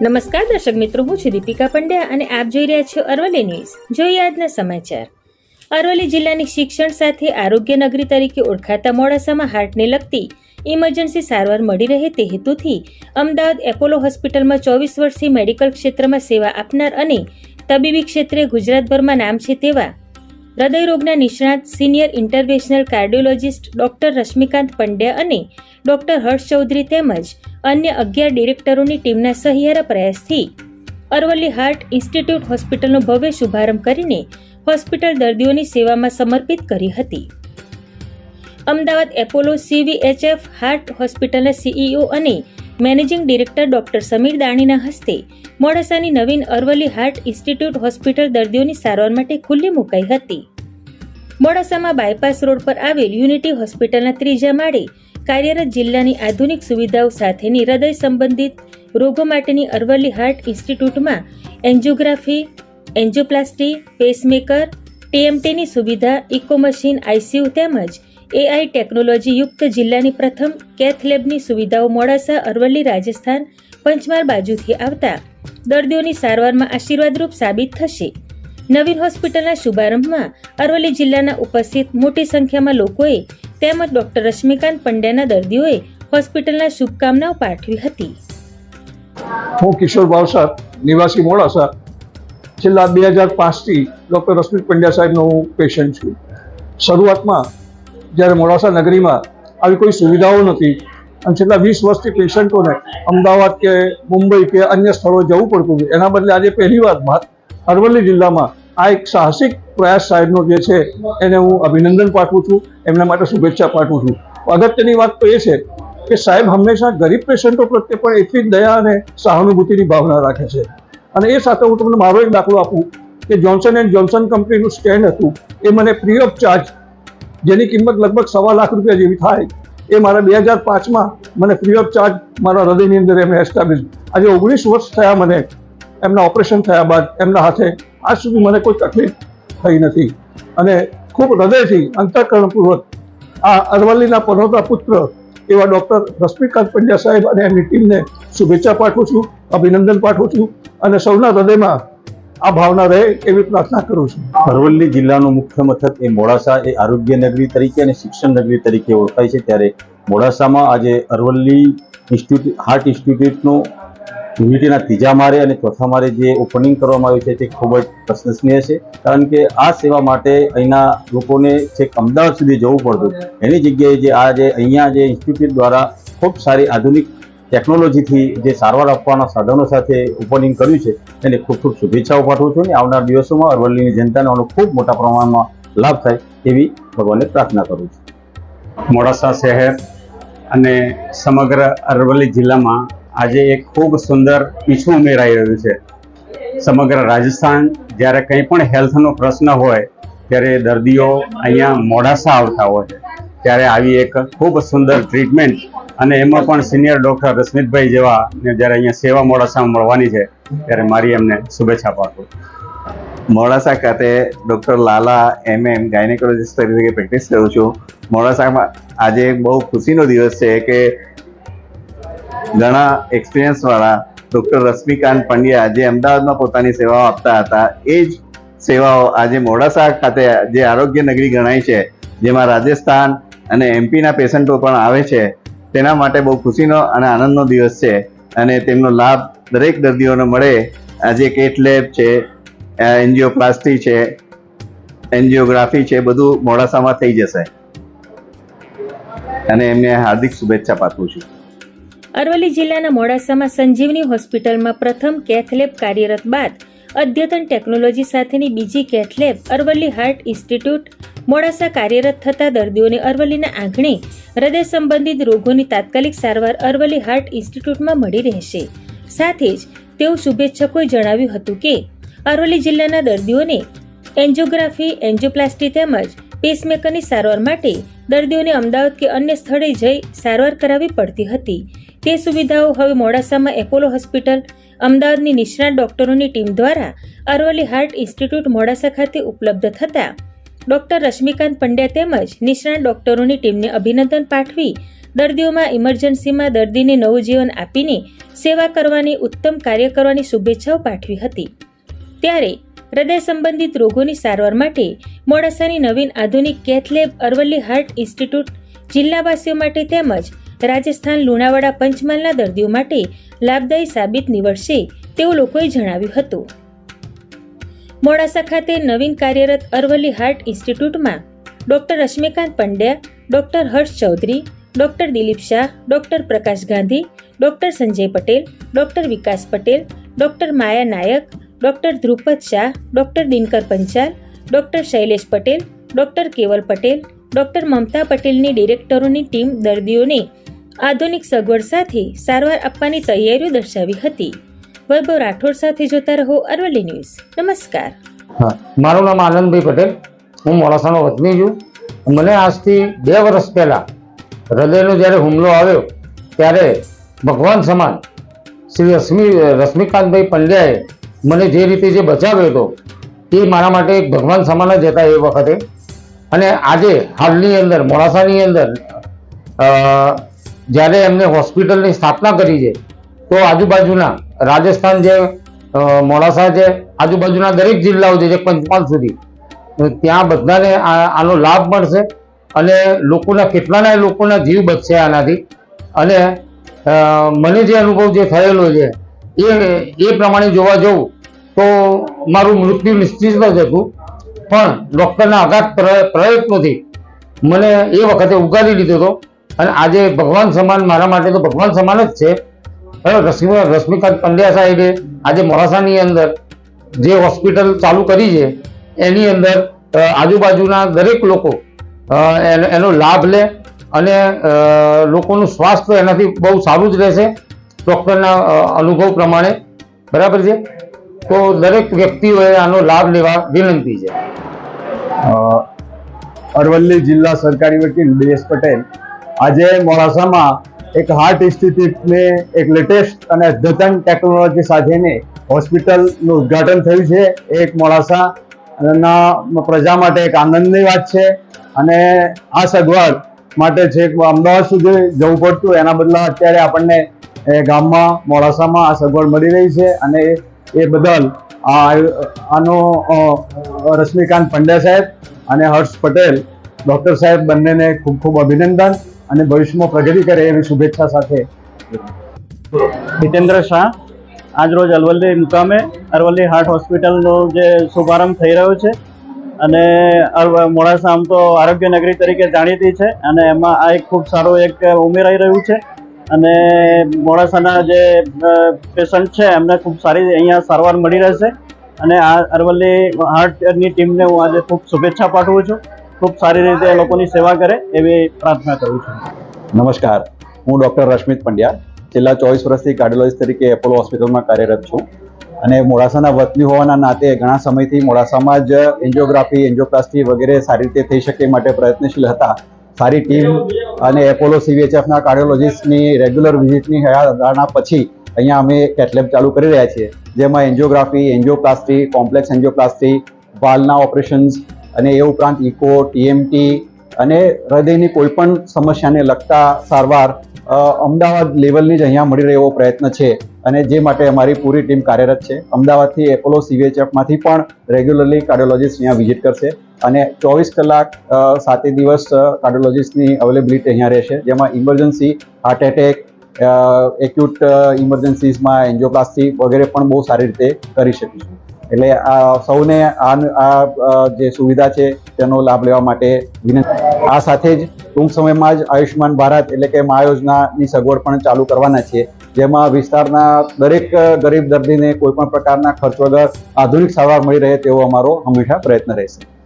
નમસ્કાર દર્શક મિત્રો, હું છું દીપિકા પંડ્યા અને આપ જોઈ રહ્યા છો અરવલ્લી ન્યૂઝ. જોઈએ આજના સમાચાર. અરવલ્લી જિલ્લાની શિક્ષણ સાથે આરોગ્ય નગરી તરીકે ઓળખાતા મોડાસામાં હાર્ટને લગતી ઇમરજન્સી સારવાર મળી રહે તે હેતુથી અમદાવાદ એપોલો હોસ્પિટલમાં ચોવીસ વર્ષથી મેડિકલ ક્ષેત્રમાં સેવા આપનાર અને તબીબી ક્ષેત્રે ગુજરાતભરમાં નામ છે તેવા હૃદયરોગના નિષ્ણાત senior interventional cardiologist doctor Rashmikant Pandya અને ડોક્ટર હર્ષ ચૌધરી તેમજ અન્ય અગિયાર ડિરેક્ટરોની ટીમના સહિયારા પ્રયાસથી અરવલ્લી હાર્ટ ઇન્સ્ટિટ્યૂટ હોસ્પિટલનો ભવ્ય શુભારંભ કરીને હોસ્પિટલ દર્દીઓની સેવામાં સમર્પિત કરી હતી. અમદાવાદ એપોલો સીવીએચએફ હાર્ટ હોસ્પિટલના સીઈઓ અને મેનેજિંગ ડિરેક્ટર ડોક્ટર સમીર દાણીના હસ્તે મોડાસાની નવીન અરવલ્લી હાર્ટ ઇન્સ્ટિટ્યૂટ હોસ્પિટલ દર્દીઓની સારવાર માટે ખુલ્લી મુકાઈ હતી. મોડાસામાં બાયપાસ રોડ પર આવેલ યુનિટી હોસ્પિટલના ત્રીજા માળે કાર્યરત જિલ્લાની આધુનિક સુવિધાઓ સાથેની હૃદય સંબંધિત રોગો માટેની અરવલ્લી હાર્ટ ઇન્સ્ટિટ્યૂટમાં એન્જિયોગ્રાફી, એન્જિયોપ્લાસ્ટી પેસમેકર ટીએમટીની સુવિધા, ઇકો મશીન આઈસીયુ તેમજ એઆઈ ટેકનોલોજી યુક્ત જિલ્લાની પ્રથમ કેથ લેબની સુવિધાઓ મોડાસા, અરવલ્લી, રાજસ્થાન પંચમહાલ બાજુથી આવતા દર્દીઓની સારવારમાં આશીર્વાદરૂપ સાબિત થશે. નવીન હોસ્પિટલના શુભારંભમાં અરવલ્લી જિલ્લાના ઉપસ્થિત મોટી સંખ્યામાં લોકોએ તેમજ ડોક્ટર રશ્મિકાંત પંડ્યાના દર્દીઓએ હોસ્પિટલના શુભકામનાઓ પાઠવી હતી. હું કિશોર બાવસર નિવાસી મોડાસા છેલ્લા બે હજાર પાંચથી ડૉક્ટર રશ્મિક પંડ્યા સાહેબનો હું પેશન્ટ છું. શરૂઆતમાં જ્યારે મોડાસા નગરીમાં આવી કોઈ સુવિધાઓ નથી અને છેલ્લા વીસ વર્ષથી પેશન્ટોને અમદાવાદ કે મુંબઈ કે અન્ય સ્થળોએ જવું પડતું હતું એના બદલે આજે પહેલીવાર મા- અરવલ્લી જિલ્લામાં આ એક સાહસિક પ્રયાસ સાહેબનો જે છે, એને હું અભિનંદન પાઠવું છું, એમના માટે શુભેચ્છા પાઠવું છું. અગત્યની વાત તો એ છે કે સાહેબ હંમેશા ગરીબ પેશન્ટો પ્રત્યે પણ એટલી જ દયા અને સહાનુભૂતિની ભાવના રાખે છે. અને એ સાથે હું તમને મારો એક દાખલો આપું કે જોન્સન એન્ડ જોન્સન કંપનીનું સ્ટેન્ડ હતું, એ મને ફ્રી ઓફ ચાર્જ જેની કિંમત લગભગ સવા લાખ રૂપિયા જેવી થાય, એ મારા બે હજાર પાંચમાં મને ફ્રી ઓફ ચાર્જ મારા હૃદયની અંદર એમણે એસ્ટાબ્લિશ આજે ઓગણીસ વર્ષ થયા મને, એમના ઓપરેશન થયા બાદ, એમના હાથે આજ સુધી મને કોઈ તકલીફ થઈ નથી. અને ખૂબ હૃદયથી અંતઃકરણપૂર્વક આ અરવલ્લીના પનોતા પુત્ર એવા ડૉક્ટર રશ્મિકાંત પંડ્યા સાહેબ અને એમની ટીમને શુભેચ્છા પાઠવું છું, અભિનંદન પાઠવું છું અને સૌના હૃદયમાં આ ભાવના રહે એવી પ્રાર્થના કરું છું. અરવલ્લી જિલ્લાનું મુખ્ય મથક એ મોડાસા એ આરોગ્ય નગરી તરીકે અને શિક્ષણ નગરી તરીકે ઓળખાય છે. ત્યારે મોડાસામાં આજે અરવલ્લી ઇન્સ્ટિટ્યૂટ હાર્ટ ઇન્સ્ટિટ્યૂટનું યુનિટીના ત્રીજા મારે અને ચોથા મારે જે ઓપનિંગ કરવામાં આવ્યું છે તે ખૂબ જ પ્રશંસનીય છે. કારણ કે આ સેવા માટે અહીંના લોકોને છેક અમદાવાદ સુધી જવું પડતું. એની જગ્યાએ જે આ જે અહીંયા જે ઇન્સ્ટિટ્યૂટ દ્વારા ખૂબ સારી આધુનિક ટેકનોલોજીથી જે સારવાર આપવાના સાધનો સાથે ઓપનિંગ કર્યું છે, એને ખૂબ ખૂબ શુભેચ્છાઓ પાઠવું છું અને આવનાર દિવસોમાં અરવલ્લીની જનતાને આનો ખૂબ મોટા પ્રમાણમાં લાભ થાય એવી ભગવાનને પ્રાર્થના કરું છું. મોડાસા શહેર અને સમગ્ર અરવલ્લી જિલ્લામાં આજે એક ખૂબ સુંદર પીછું ઉમેરાઈ રહ્યું છે. સમગ્ર રાજસ્થાન જ્યારે કંઈ પણ હેલ્થનો પ્રશ્ન હોય, ત્યારે દર્દીઓ અહીંયા મોડાસા આવતા હોય છે. ત્યારે આવી એક ખૂબ સુંદર ટ્રીટમેન્ટ અને એમાં પણ સિનિયર ડૉક્ટર રશ્મિતભાઈ જેવા જ્યારે અહીંયા સેવા મોડાસામાં મળવાની છે, ત્યારે મારી એમને શુભેચ્છા પાઠવું મોડાસા ખાતે doctor Lala M M gynaecologist તરીકે પ્રેક્ટિસ કરું છું. મોડાસામાં આજે બહુ ખુશીનો દિવસ છે કે ઘણા એક્સપિરિયન્સ વાળા ડૉક્ટર રશ્મિકાંત પંડ્યા જે અમદાવાદમાં પોતાની સેવાઓ આપતા હતા, એ જ સેવાઓ આજે મોડાસા ખાતે જે આરોગ્ય નગરી ગણાય છે, જેમાં રાજસ્થાન અને એમપીના પેશન્ટો પણ આવે છે, તેના માટે બહુ ખુશીનો અને આનંદનો દિવસ છે અને તેમનો લાભ દરેક દર્દીઓને મળે. આજે કેટ લેબ છે એન્જિયોપ્લાસ્ટી છે, એન્જિયોગ્રાફી છે, બધું મોડાસામાં થઈ જશે. અને એમને હાર્દિક શુભેચ્છા પાઠવું છું. અરવલ્લી જિલ્લાના મોડાસામાં સંજીવની હોસ્પિટલમાં પ્રથમ કેથલેબ કાર્યરત બાદ અદ્યતન ટેકનોલોજી સાથેની બીજી cath lab Aravalli heart institute Modasa કાર્યરત થતા દર્દીઓને અરવલ્લીના આંગણે હૃદય સંબંધિત રોગોની તાત્કાલિક સારવાર અરવલ્લી હાર્ટ ઇન્સ્ટિટ્યૂટમાં મળી રહેશે. સાથે જ તેઓ શુભેચ્છકોએ જણાવ્યું હતું કે, અરવલ્લી જિલ્લાના દર્દીઓને એન્જિયોગ્રાફી, એન્જિયોપ્લાસ્ટી તેમજ પેસમેકરની સારવાર માટે દર્દીઓને અમદાવાદ કે અન્ય સ્થળે જઈ સારવાર કરાવવી પડતી હતી. તે સુવિધાઓ હવે મોડાસામાં એપોલો હોસ્પિટલ, અમદાવાદની નિષ્ણાત ડોક્ટરોની ટીમ દ્વારા અરવલ્લી હાર્ટ ઇન્સ્ટિટ્યૂટ મોડાસા ખાતે ઉપલબ્ધ થતા. ડોક્ટર રશ્મિકાંત પંડ્યા તેમજ નિષ્ણાત ડોક્ટરોની ટીમને અભિનંદન પાઠવી દર્દીઓમાં ઇમરજન્સીમાં દર્દીને નવું જીવન આપીને સેવા કરવાની ઉત્તમ કાર્ય કરવાની શુભેચ્છાઓ પાઠવી હતી. ત્યારે હૃદય સંબંધિત રોગોની સારવાર માટે મોડાસાની નવીન આધુનિક cath lab Aravalli heart institute જિલ્લાવાસીઓ માટે તેમજ રાજસ્થાન લુણાવાડા પંચમહાલના દર્દીઓ માટે લાભદાયી સાબિત નીવડશે તેવું લોકોએ જણાવ્યું હતું. મોડાસા ખાતે નવીન કાર્યરત Aravalli heart ઇન્સ્ટિટ્યૂટમાં doctor Rashmikant Pandya, doctor Harsh Chaudhary, doctor Dilip Shah, doctor Prakash Gandhi, doctor Sanjay Patel, doctor Vikas Patel, doctor Maya Nayak doctor Dhrupad Shah, doctor Dinkar Panchal, doctor Shailesh Patel, doctor Keval Patel, doctor મમતા પટેલની ડિરેક્ટરોની team દર્દીઓને આધુનિક સગવડ સાથે સારવાર આપવાની તૈયારીઓ દર્શાવી હતી. વૈભવ રાઠોડ સાથે જોતા રહો અરવલ્લી ન્યૂઝ. નમસ્કાર. હા, મારું નામ આનંદભાઈ પટેલ. હું મોડાસાનો વતની છું. મને આજથી બે વર્ષ પહેલાં હૃદયનો જ્યારે હુમલો આવ્યો, ત્યારે ભગવાન સમાન શ્રી રશ્મિ રશ્મિકાંતભાઈ પંડ્યાએ મને જે રીતે જે બચાવ્યો હતો એ મારા માટે એક ભગવાન સમાન જ હતા એ વખતે. અને આજે હાલની અંદર, મોડાસાની અંદર જ્યારે એમને હોસ્પિટલની સ્થાપના કરી છે, તો આજુબાજુના રાજસ્થાન જે મોડાસા છે આજુબાજુના દરેક જિલ્લાઓ છે જે પંચમહાલ સુધી ત્યાં બધાને આનો લાભ મળશે અને લોકોના, કેટલાના લોકોના જીવ બચશે આનાથી. અને મને જે અનુભવ જે થયેલો છે એ એ પ્રમાણે જોવા જવું તો મારું મૃત્યુ નિશ્ચિત જ હતું. પણ ડૉક્ટરના આઘાત પ્ર- પ્રયત્નોથી મને એ વખતે ઉગાડી લીધો હતો. અને આજે ભગવાન સમાન મારા માટે તો ભગવાન સમાન જ છે. રશ્મિ, રશ્મિકાંત પંડ્યા સાહેબે આજે મોડાસાની અંદર જે હોસ્પિટલ ચાલુ કરી છે, એની અંદર આજુબાજુના દરેક લોકો એનો લાભ લે અને લોકોનું સ્વાસ્થ્ય એનાથી બહુ સારું જ રહેશે. ડૉક્ટરના અનુભવ પ્રમાણે. બરાબર છે? તો દરેક વ્યક્તિઓએ આનો લાભ લેવા વિનંતી છે. અરવલ્લી જિલ્લા સરકારી વકીલ ડીએસ પટેલ આજે મોડાસામાં એક હાર્ટ ઇન્સ્ટિટ્યૂટને એક લેટેસ્ટ અને અદ્યતન ટેકનોલોજી સાથેની હોસ્પિટલનું ઉદ્ઘાટન થયું છે. એક મોડાસાના પ્રજા માટે એક આનંદની વાત છે. અને આ સગવડ માટે છેક અમદાવાદ સુધી જવું પડતું. એના બદલા અત્યારે આપણને એ ગામમાં, મોડાસામાં આ સગવડ મળી રહી છે અને એ બદલ આનો રશ્મિકાંત પંડ્યા સાહેબ અને હર્ષ પટેલ, ડૉક્ટર સાહેબ બંનેને ખૂબ ખૂબ અભિનંદન અને ભવિષ્યમાં પ્રગતિ કરે એવી શુભેચ્છા સાથે. હિતેન્દ્ર શાહ, આજ રોજ અરવલ્લી મુકામે, અરવલ્લી હાર્ટ હોસ્પિટલનો જે શુભારંભ થઈ રહ્યો છે અને મોડાસા આમ તો આરોગ્ય નગરી તરીકે જાણીતી છે અને એમાં આ એક ખૂબ સારો એક ઉમેરાઈ રહ્યું છે. અને મોડાસાના જે પેશન્ટ છે, એમને ખૂબ સારી અહીંયા સારવાર મળી રહેશે. અને આ અરવલ્લી હાર્ટની ટીમને હું આજે ખૂબ શુભેચ્છા પાઠવું છું. ખૂબ સારી રીતે લોકોની સેવા કરે એવી પ્રાર્થના કરું છું. નમસ્કાર. હું ડૉક્ટર રશ્મિત પંડ્યા, છેલ્લા ચોવીસ વર્ષથી કાર્ડિયોલોજીસ્ટ તરીકે એપોલો હોસ્પિટલમાં કાર્યરત છું. અને મોડાસાના વતની હોવાના નાતે ઘણા સમયથી મોડાસામાં જ એન્જિયોગ્રાફી, એન્જિયોપ્લાસ્ટી વગેરે સારી રીતે થઈ શકે માટે પ્રયત્નશીલ હતા. સારી ટીમ અને એપોલો સીવીએચએફના કાર્ડિયોલોજીસ્ટની રેગ્યુલર વિઝિટની ધારણા પછી અહીંયા અમે કેટલેબ ચાલુ કરી રહ્યા છીએ, જેમાં એન્જિયોગ્રાફી, એન્જિયોપ્લાસ્ટી, કોમ્પ્લેક્સ એન્જિયોપ્લાસ્ટી, વાલના ઓપરેશન્સ અને એ ઉપરાંત ઇકો ટીએમટી અને હૃદયની કોઈપણ સમસ્યાને લગતા સારવાર અમદાવાદ લેવલની જ અહીંયા મળી રહે એવો પ્રયત્ન છે અને જે માટે અમારી પૂરી ટીમ કાર્યરત છે. અમદાવાદથી એપોલો સીવીએચએફમાંથી પણ રેગ્યુલરલી કાર્ડિયોલોજીસ્ટ અહીંયા વિઝિટ કરશે અને ચોવીસ કલાક સાતે દિવસ કાર્ડિયોલોજીસ્ટની અવેલેબિલિટી અહીંયા રહેશે. જેમાં ઇમરજન્સી હાર્ટ એટેક એક્યુટ ઇમરજન્સીસમાં એન્જિયોપ્લાસ્ટી વગેરે પણ બહુ સારી રીતે કરી શકીશું. એટલે આ સૌને આ જે સુવિધા છે તેનો લાભ લેવા માટે વિનંતી. આ સાથે જ ટૂંક સમયમાં જ આયુષ્યમાન ભારત એટલે કે મા યોજનાની સગવડ પણ ચાલુ કરવાના છીએ જેમાં વિસ્તારના દરેક ગરીબ દર્દીને કોઈપણ પ્રકારના ખર્ચ વગર આધુનિક સારવાર મળી રહે તેવો અમારો હંમેશા પ્રયત્ન રહેશે.